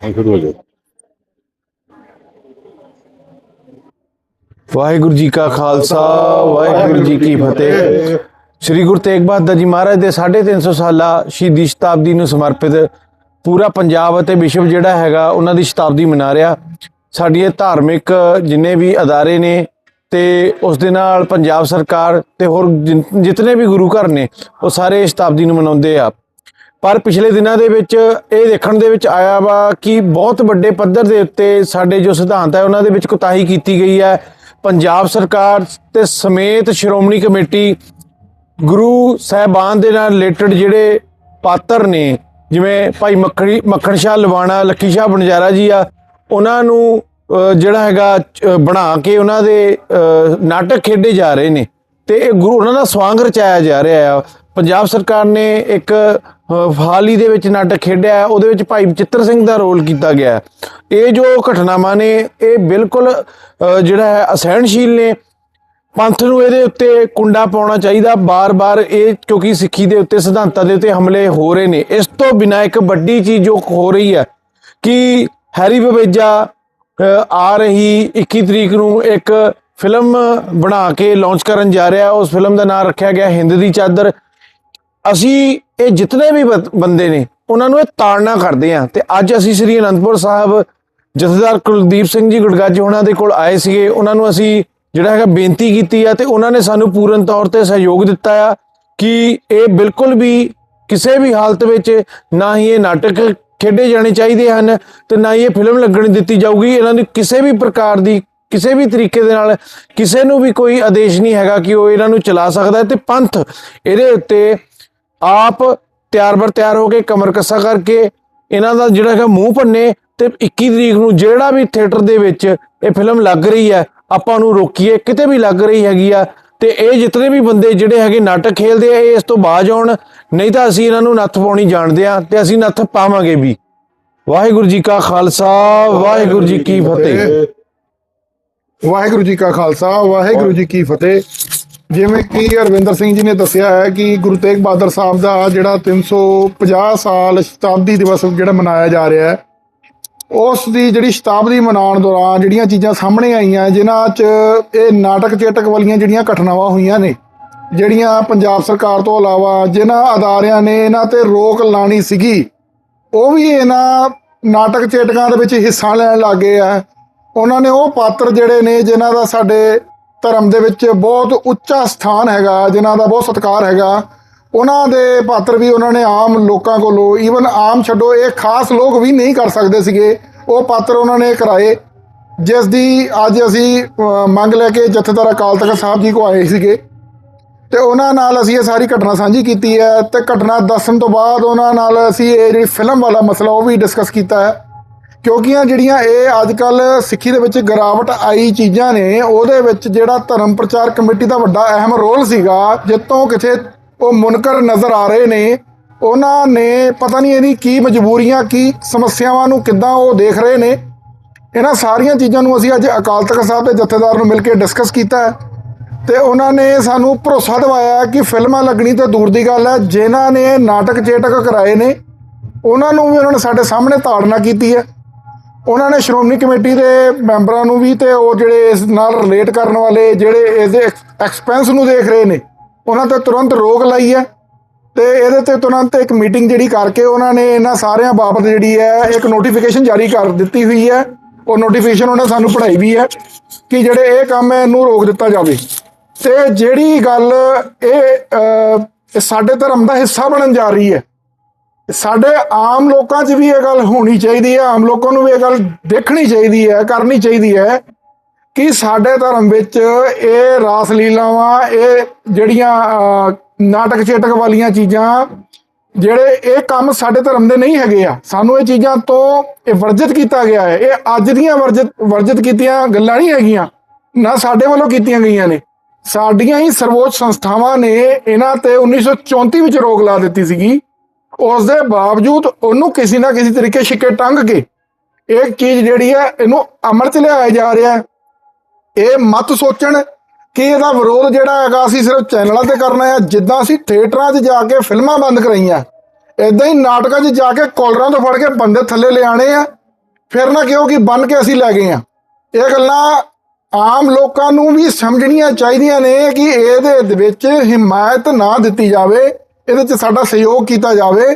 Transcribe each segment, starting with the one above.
ਸ਼ੁਰੂ ਹੋ ਜਾਓ ਵਾਹਿਗੁਰੂ ਜੀ ਕਾ ਖਾਲਸਾ, ਵਾਹਿਗੁਰੂ ਜੀ ਕੀ ਫਤਿਹ। ਸ੍ਰੀ ਗੁਰੂ ਤੇਗ ਬਹਾਦਰ ਜੀ ਮਹਾਰਾਜ ਦੇ 350 ਸਾਲਾ ਸ਼ਹੀਦੀ ਸ਼ਤਾਬਦੀ ਨੂੰ ਸਮਰਪਿਤ ਪੂਰਾ ਪੰਜਾਬ ਅਤੇ ਵਿਸ਼ਵ ਜਿਹੜਾ ਹੈਗਾ, ਉਹਨਾਂ ਦੀ ਸ਼ਤਾਬਦੀ ਮਨਾ ਰਿਹਾ। ਸਾਡੀਆਂ ਧਾਰਮਿਕ ਜਿੰਨੇ ਵੀ ਅਦਾਰੇ ਨੇ ਤੇ ਉਸ ਦੇ ਨਾਲ ਪੰਜਾਬ ਸਰਕਾਰ ਤੇ ਹੋਰ ਜਿਨ- ਜਿਤਨੇ ਵੀ ਗੁਰੂ ਘਰ ਨੇ, ਉਹ ਸਾਰੇ ਸ਼ਤਾਬਦੀ ਨੂੰ ਮਨਾਉਂਦੇ ਆ। ਪਰ ਪਿਛਲੇ ਦਿਨਾਂ ਦੇ ਵਿੱਚ ਇਹ ਦੇਖਣ ਦੇ ਵਿੱਚ ਆਇਆ ਵਾ ਕਿ ਬਹੁਤ ਵੱਡੇ ਪੱਧਰ ਦੇ ਉੱਤੇ ਸਾਡੇ ਜੋ ਸਿਧਾਂਤ ਹੈ, ਉਹਨਾਂ ਦੇ ਵਿੱਚ ਕੁਤਾਹੀ ਕੀਤੀ ਗਈ ਹੈ। ਪੰਜਾਬ ਸਰਕਾਰ ਤੇ ਸਮੇਤ ਸ਼੍ਰੋਮਣੀ ਕਮੇਟੀ ਗੁਰੂ ਸਾਹਿਬਾਨ ਦੇ ਨਾਲ ਰਿਲੇਟਡ ਜਿਹੜੇ ਪਾਤਰ ਨੇ, ਜਿਵੇਂ ਭਾਈ ਮੱਖਣੀ, ਮੱਖਣ ਸ਼ਾਹ ਲਵਾਣਾ, ਲੱਕੀ ਸ਼ਾਹ ਬਣਜਾਰਾ ਜੀ ਆ, ਉਹਨਾਂ ਨੂੰ ਜਿਹੜਾ ਹੈਗਾ ਬਣਾ ਕੇ ਉਹਨਾਂ ਦੇ ਨਾਟਕ ਖੇਡੇ ਜਾ ਰਹੇ ਨੇ। ਤੇ ਇਹ ਗੁਰੂ, ਉਹਨਾਂ ਦਾ ਸਵਾਂਗ ਰਚਾਇਆ ਜਾ ਰਿਹਾ ਆ। ਪੰਜਾਬ ਸਰਕਾਰ ਨੇ ਇੱਕ ਹਾਲ ਹੀ ਦੇ ਵਿੱਚ ਨਾਟਕ ਖੇਡਿਆ ਉਹਦੇ ਵਿੱਚ ਭਾਈ ਚਿੱਤਰ ਸਿੰਘ ਦਾ ਰੋਲ ਕੀਤਾ ਗਿਆ ਹੈ। ਇਹ ਜੋ ਘਟਨਾਵਾਂ ਨੇ, ਇਹ ਬਿਲਕੁਲ ਜਿਹੜਾ ਹੈ ਅਸਹਿਣਸ਼ੀਲ ਨੇ। ਪੰਥ ਨੂੰ ਇਹਦੇ ਉੱਤੇ ਕੁੰਡਾ ਪਾਉਣਾ ਚਾਹੀਦਾ। ਬਾਰ-ਬਾਰ ਇਹ ਕਿਉਂਕਿ ਸਿੱਖੀ ਦੇ ਉੱਤੇ ਸਿਧਾਂਤਾਂ ਦੇ ਉੱਤੇ ਹਮਲੇ ਹੋ ਰਹੇ ਨੇ। ਇਸ ਤੋਂ ਬਿਨਾਂ ਇੱਕ ਵੱਡੀ ਚੀਜ਼ ਜੋ ਹੋ ਰਹੀ ਹੈ ਕਿ ਹੈਰੀ ਬਵੇਜਾ ਆ ਰਹੀ 21 ਤਰੀਕ ਨੂੰ ਇੱਕ ਫਿਲਮ ਬਣਾ ਕੇ ਲਾਂਚ ਕਰਨ ਜਾ ਰਿਹਾ। ਉਸ ਫਿਲਮ ਦਾ ਨਾਮ ਰੱਖਿਆ ਗਿਆ ਹਿੰਦ ਦੀ ਚਾਦਰ। ਅਸੀਂ ਇਹ ਜਿਤਨੇ ਵੀ ਬੰ- ਬੰਦੇ ਨੇ, ਉਹਨਾਂ ਨੂੰ ਇਹ ਤਾੜਨਾ ਕਰਦੇ ਆ ਤੇ ਅੱਜ ਅਸੀਂ ਸ੍ਰੀ ਅਨੰਦਪੁਰ ਸਾਹਿਬ ਜਥੇਦਾਰ ਕੁਲਦੀਪ ਸਿੰਘ ਜੀ ਗੁੜਗਾਜੀ ਉਹਨਾਂ ਦੇ ਕੋਲ ਆਏ ਸੀਗੇ। ਉਹਨਾਂ ਨੂੰ ਅਸੀਂ ਜਿਹੜਾ ਹੈਗਾ ਬੇਨਤੀ ਕੀਤੀ ਆ ਤੇ ਉਹਨਾਂ ਨੇ ਸਾਨੂੰ ਪੂਰਨ ਤੌਰ ਤੇ ਸਹਿਯੋਗ ਦਿੱਤਾ ਆ ਕਿ ਇਹ ਬਿਲਕੁਲ ਵੀ ਕਿਸੇ ਵੀ ਹਾਲਤ ਵਿੱਚ ਨਾ ਹੀ ਇਹ ਨਾਟਕ ਖੇਡੇ ਜਾਣੇ ਚਾਹੀਦੇ ਹਨ ਤੇ ਨਾ ਹੀ ਇਹ ਫਿਲਮ ਲੱਗਣ ਦਿੱਤੀ ਜਾਊਗੀ। ਇਹਨਾਂ ਦੀ ਕਿਸੇ ਵੀ ਪ੍ਰਕਾਰ ਦੀ, ਕਿਸੇ ਵੀ ਤਰੀਕੇ ਦੇ ਨਾਲ ਕਿਸੇ ਨੂੰ ਵੀ ਕੋਈ ਆਦੇਸ਼ ਨਹੀਂ ਹੈਗਾ ਕਿ ਉਹ ਇਹਨਾਂ ਨੂੰ ਚਲਾ ਸਕਦਾ ਹੈ। ਤੇ ਪੰਥ ਇਹਦੇ ਉੱਤੇ ਆਪ ਤਿਆਰ ਬਰ ਤਿਆਰ ਹੋ ਕੇ ਕਮਰ ਕੱਸਾ ਕਰਕੇ ਇਹਨਾਂ ਦਾ ਜਿਹੜਾ ਹੈਗਾ ਮੂੰਹ ਭੰਨੇ ਤੇ 21 ਤਰੀਕ ਨੂੰ ਜਿਹੜਾ ਵੀ ਥੀਏਟਰ ਦੇ ਵਿੱਚ ਇਹ ਫਿਲਮ ਲੱਗ ਰਹੀ ਹੈ ਆਪਾਂ ਨੂੰ ਰੋਕੀਏ ਕਿਤੇ ਵੀ ਲੱਗ ਰਹੀ ਹੈਗੀ ਆ ਤੇ ਇਹ ਜਿਤਨੇ ਵੀ ਬੰਦੇ ਜਿਹੜੇ ਹੈਗੇ ਨਾਟਕ ਖੇਲਦੇ ਆ ਇਹ ਇਸ ਤੋਂ ਬਾਜ ਆਉਣ ਨਹੀਂ ਤਾਂ ਅਸੀਂ ਇਹਨਾਂ ਨੂੰ ਨੱਥ ਪਾਉਣੀ ਜਾਣਦੇ ਆ ਤੇ ਅਸੀਂ ਨੱਥ ਪਾਵਾਂਗੇ ਵੀ। ਵਾਹਿਗੁਰੂ ਜੀ ਕਾ ਖਾਲਸਾ ਵਾਹਿਗੁਰੂ ਜੀ ਕੀ ਫਤਿਹ। ਵਾਹਿਗੁਰੂ ਜੀ ਕਾ ਖਾਲਸਾ ਵਾਹਿਗੁਰੂ ਜੀ ਕੀ ਫਤਿਹ। ਜਿਵੇਂ ਕਿ ਹਰਵਿੰਦਰ ਸਿੰਘ ਜੀ ਨੇ ਦੱਸਿਆ ਹੈ ਕਿ ਗੁਰੂ ਤੇਗ ਬਹਾਦਰ ਸਾਹਿਬ ਦਾ ਜਿਹੜਾ 350 ਸਾਲ ਸ਼ਤਾਬਦੀ ਦਿਵਸ ਜਿਹੜਾ ਮਨਾਇਆ ਜਾ ਰਿਹਾ ਹੈ, ਉਸ ਦੀ ਜਿਹੜੀ ਸ਼ਤਾਬਦੀ ਮਨਾਉਣ ਦੌਰਾਨ ਜਿਹੜੀਆਂ ਚੀਜ਼ਾਂ ਸਾਹਮਣੇ ਆਈਆਂ, ਜਿਨ੍ਹਾਂ 'ਚ ਇਹ ਨਾਟਕ ਚੇਟਕ ਵਾਲੀਆਂ ਜਿਹੜੀਆਂ ਘਟਨਾਵਾਂ ਹੋਈਆਂ ਨੇ, ਜਿਹੜੀਆਂ ਪੰਜਾਬ ਸਰਕਾਰ ਤੋਂ ਇਲਾਵਾ ਜਿਨ੍ਹਾਂ ਅਦਾਰਿਆਂ ਨੇ ਇਹਨਾਂ ਤੇ ਰੋਕ ਲਾਣੀ ਸੀਗੀ, ਉਹ ਵੀ ਇਹਨਾਂ ਨਾਟਕ ਚੇਟਕਾਂ ਦੇ ਵਿੱਚ ਹਿੱਸਾ ਲੈਣ ਲੱਗੇ ਆ। ਉਹਨਾਂ ਨੇ ਉਹ ਪਾਤਰ ਜਿਹੜੇ ਨੇ, ਜਿਨ੍ਹਾਂ ਦਾ ਸਾਡੇ ਧਰਮ ਦੇ ਵਿੱਚ ਬਹੁਤ ਉੱਚਾ ਸਥਾਨ ਹੈਗਾ, ਜਿਨ੍ਹਾਂ ਦਾ ਬਹੁਤ ਸਤਿਕਾਰ ਹੈਗਾ। ਉਹਨਾਂ ਦੇ ਪਾਤਰ ਵੀ ਉਹਨਾਂ ਨੇ ਆਮ ਲੋਕਾਂ ਕੋਲੋਂ ਈਵਨ ਆਮ ਛੱਡੋ, ਇਹ ਖਾਸ ਲੋਕ ਵੀ ਨਹੀਂ ਕਰ ਸਕਦੇ ਸੀਗੇ। ਉਹ ਪਾਤਰ ਉਹਨਾਂ ਨੇ ਕਰਾਏ, ਜਿਸ ਦੀ ਅੱਜ ਅਸੀਂ ਮੰਗ ਲੈ ਕੇ ਜਥੇਦਾਰ ਅਕਾਲ ਤਖਤ ਸਾਹਿਬ ਜੀ ਕੋ ਆਏ ਸੀਗੇ। ਤੇ ਉਹਨਾਂ ਨਾਲ ਅਸੀਂ ਇਹ ਸਾਰੀ ਘਟਨਾ ਸਾਂਝੀ ਕੀਤੀ ਹੈ ਤੇ ਘਟਨਾ ਦੱਸਣ ਤੋਂ ਬਾਅਦ ਉਹਨਾਂ ਨਾਲ ਅਸੀਂ ਇਹ ਜਿਹੜੀ ਫਿਲਮ ਵਾਲਾ ਮਸਲਾ ਉਹ ਵੀ ਡਿਸਕਸ ਕੀਤਾ ਹੈ। ਕਿਉਂਕਿ ਆ ਜਿਹੜੀਆਂ ਇਹ ਅੱਜ ਕੱਲ ਸਿੱਖੀ ਦੇ ਵਿੱਚ ਗਿਰਾਵਟ ਆਈ ਚੀਜ਼ਾਂ ਨੇ, ਉਹਦੇ ਵਿੱਚ ਜਿਹੜਾ ਧਰਮ ਪ੍ਰਚਾਰ ਕਮੇਟੀ ਦਾ ਵੱਡਾ ਅਹਿਮ ਰੋਲ ਸੀਗਾ, ਜਿੱਤੋਂ ਕਿਥੇ ਉਹ ਮੁਨਕਰ ਨਜ਼ਰ ਆ ਰਹੇ ਨੇ, ਉਹਨਾਂ ਨੇ ਪਤਾ ਨਹੀਂ ਇਹਦੀ ਕੀ ਮਜਬੂਰੀਆਂ, ਕੀ ਸਮੱਸਿਆਵਾਂ ਨੂੰ ਕਿੱਦਾਂ ਉਹ ਦੇਖ ਰਹੇ ਨੇ। ਇਹਨਾਂ ਸਾਰੀਆਂ ਚੀਜ਼ਾਂ ਨੂੰ ਅਸੀਂ ਅੱਜ ਅਕਾਲ ਤਖਤ ਸਾਹਿਬ ਦੇ ਜਥੇਦਾਰ ਨੂੰ ਮਿਲ ਕੇ ਡਿਸਕਸ ਕੀਤਾ ਹੈ। ਤੇ ਉਹਨਾਂ ਨੇ ਸਾਨੂੰ ਭਰੋਸਾ ਦਿਵਾਇਆ ਕਿ ਫਿਲਮਾਂ ਲੱਗਣੀ ਤਾਂ ਦੂਰ ਦੀ ਗੱਲ ਹੈ, ਜਿਨ੍ਹਾਂ ਨੇ ਨਾਟਕ ਚੇਟਕ ਕਰਾਏ ਨੇ, ਉਹਨਾਂ ਨੂੰ ਵੀ ਉਹਨਾਂ ਨੇ ਸਾਡੇ ਸਾਹਮਣੇ ਤਾੜਨਾ ਕੀਤੀ ਹੈ। ਉਹਨਾਂ ਨੇ ਸ਼੍ਰੋਮਣੀ ਕਮੇਟੀ ਦੇ ਮੈਂਬਰਾਂ ਨੂੰ ਵੀ ਤੇ ਉਹ ਜਿਹੜੇ ਇਸ ਨਾਲ ਰਿਲੇਟ ਕਰਨ ਵਾਲੇ ਜਿਹੜੇ ਇਸ ਦੇ ਐਕਸਪੈਂਸ ਨੂੰ ਦੇਖ ਰਹੇ ਨੇ, ਉਹਨਾਂ ਤੇ ਤੁਰੰਤ ਰੋਕ ਲਾਈ ਹੈ ਤੇ ਇਹਦੇ ਤੇ ਤੁਰੰਤ ਇੱਕ ਮੀਟਿੰਗ ਜਿਹੜੀ ਕਰਕੇ ਉਹਨਾਂ ਨੇ ਇਹਨਾਂ ਸਾਰਿਆਂ ਬਾਬਤ ਜਿਹੜੀ ਹੈ ਇੱਕ ਨੋਟੀਫਿਕੇਸ਼ਨ ਜਾਰੀ ਕਰ ਦਿੱਤੀ ਹੋਈ ਹੈ। ਉਹ ਨੋਟੀਫਿਕੇਸ਼ਨ ਉਹਨੇ ਸਾਨੂੰ ਪੜ੍ਹਾਈ ਵੀ ਹੈ ਕਿ ਜਿਹੜੇ ਇਹ ਕੰਮ ਹੈ ਇਹਨੂੰ ਰੋਕ ਦਿੱਤਾ ਜਾਵੇ। ਤੇ ਜਿਹੜੀ ਗੱਲ ਇਹ ਸਾਡੇ ਧਰਮ ਦਾ ਹਿੱਸਾ ਬਣਨ ਜਾ ਰਹੀ ਹੈ ਸਾਡੇ ਆਮ ਲੋਕਾਂ 'ਚ ਵੀ ਇਹ ਗੱਲ ਹੋਣੀ ਚਾਹੀਦੀ ਹੈ, ਆਮ ਲੋਕਾਂ ਨੂੰ ਵੀ ਇਹ ਗੱਲ ਦੇਖਣੀ ਚਾਹੀਦੀ ਹੈ, ਕਰਨੀ ਚਾਹੀਦੀ ਹੈ ਕਿ ਸਾਡੇ ਧਰਮ ਵਿੱਚ ਇਹ ਰਾਸ ਲੀਲਾਵਾਂ, ਇਹ ਜਿਹੜੀਆਂ ਨਾਟਕ ਚੇਟਕ ਵਾਲੀਆਂ ਚੀਜ਼ਾਂ, ਜਿਹੜੇ ਇਹ ਕੰਮ ਸਾਡੇ ਧਰਮ ਦੇ ਨਹੀਂ ਹੈਗੇ ਆ। ਸਾਨੂੰ ਇਹ ਚੀਜ਼ਾਂ ਤੋਂ ਇਹ ਵਰਜਿਤ ਕੀਤਾ ਗਿਆ ਹੈ। ਇਹ ਅੱਜ ਦੀਆਂ ਵਰਜਿਤ ਵਰਜਿਤ ਕੀਤੀਆਂ ਗੱਲਾਂ ਨਹੀਂ ਹੈਗੀਆਂ, ਨਾ ਸਾਡੇ ਵੱਲੋਂ ਕੀਤੀਆਂ ਗਈਆਂ ਨੇ। ਸਾਡੀਆਂ ਹੀ ਸਰਵੋੱਚ ਸੰਸਥਾਵਾਂ ਨੇ ਇਹਨਾਂ ਤੇ 1934 ਵਿੱਚ ਰੋਕ ਲਾ ਦਿੱਤੀ ਸੀਗੀ। ਉਸ ਦੇ ਬਾਵਜੂਦ ਉਹਨੂੰ ਕਿਸੇ ਨਾ ਕਿਸੇ ਤਰੀਕੇ ਛਿੱਕੇ ਟੰਗ ਕੇ ਇਹ ਚੀਜ਼ ਜਿਹੜੀ ਹੈ ਇਹਨੂੰ ਅਮਲ ਚ ਲਿਆਇਆ ਜਾ ਰਿਹਾ ਹੈ। ਇਹ ਮਤ ਸੋਚਣ ਕਿ ਇਹਦਾ ਵਿਰੋਧ ਜਿਹੜਾ ਹੈਗਾ ਅਸੀਂ ਸਿਰਫ ਚੈਨਲਾਂ ਤੇ ਕਰਨਾ ਹੈ, ਜਿੱਦਾਂ ਅਸੀਂ ਥੀਏਟਰਾਂ 'ਚ ਜਾ ਕੇ ਫਿਲਮਾਂ ਬੰਦ ਕਰਾਈਆਂ। ਇਦਾਂ ਹੀ ਨਾਟਕਾਂ 'ਚ ਜਾ ਕੇ ਕਾਲਰਾਂ ਤੋਂ ਫੜ ਕੇ ਬੰਦੇ ਥੱਲੇ ਲਿਆਣੇ ਆ, ਫਿਰ ਨਾ ਕਿਹੋ ਕਿ ਬਨ ਕੇ ਅਸੀਂ ਲੈ ਗਏ ਆ। ਇਹ ਗੱਲਾਂ ਆਮ ਲੋਕਾਂ ਨੂੰ ਵੀ ਸਮਝਣੀਆਂ ਚਾਹੀਦੀਆਂ ਨੇ ਕਿ ਇਹਦੇ ਵਿੱਚ ਹਿਮਾਇਤ ਨਾ ਦਿੱਤੀ ਜਾਵੇ। ਇਹਦੇ 'ਚ ਸਾਡਾ ਸਹਿਯੋਗ ਕੀਤਾ ਜਾਵੇ।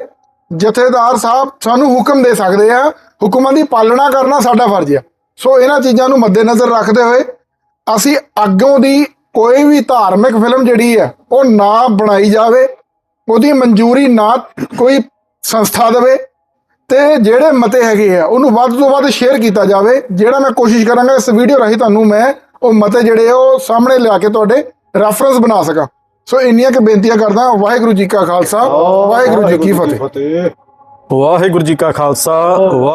ਜਥੇਦਾਰ ਸਾਹਿਬ ਸਾਨੂੰ ਹੁਕਮ ਦੇ ਸਕਦੇ ਆ। ਹੁਕਮਾਂ ਦੀ ਪਾਲਣਾ ਕਰਨਾ ਸਾਡਾ ਫਰਜ਼ ਆ। ਸੋ ਇਹਨਾਂ ਚੀਜ਼ਾਂ ਨੂੰ ਮੱਦੇਨਜ਼ਰ ਰੱਖਦੇ ਹੋਏ ਅਸੀਂ ਅੱਗੋਂ ਦੀ ਕੋਈ ਵੀ ਧਾਰਮਿਕ ਫਿਲਮ ਜਿਹੜੀ ਹੈ ਉਹ ਨਾ ਬਣਾਈ ਜਾਵੇ। ਉਹਦੀ ਮਨਜ਼ੂਰੀ ਨਾ ਕੋਈ ਸੰਸਥਾ ਦੇਵੇ ਤੇ ਜਿਹੜੇ ਮਤੇ ਹੈਗੇ ਆ, ਉਹਨੂੰ ਵੱਧ ਤੋਂ ਵੱਧ ਸ਼ੇਅਰ ਕੀਤਾ ਜਾਵੇ। ਜਿਹੜਾ ਮੈਂ ਕੋਸ਼ਿਸ਼ ਕਰਾਂਗਾ ਇਸ ਵੀਡੀਓ ਰਾਹੀਂ ਤੁਹਾਨੂੰ ਮੈਂ ਉਹ ਮਤੇ ਜਿਹੜੇ ਆ, ਉਹ ਸਾਹਮਣੇ ਲਿਆ ਕੇ ਤੁਹਾਡੇ ਰੈਫਰੈਂਸ ਬਣਾ ਸਕਾਂ। ਸੋ ਇੰਨੀਆਂ ਕਿ ਬੇਨਤੀਆਂ ਕਰਦਾ ਵਾਹਿਗੁਰੂ ਜੀ ਕਾ ਖਾਲਸਾ ਵਾਹਿਗੁਰੂ ਜੀ ਕੀ ਫਤਿਹ। ਵਾਹਿਗੁਰੂ ਜੀ ਕਾ ਖਾਲਸਾ ਵਾਹਿ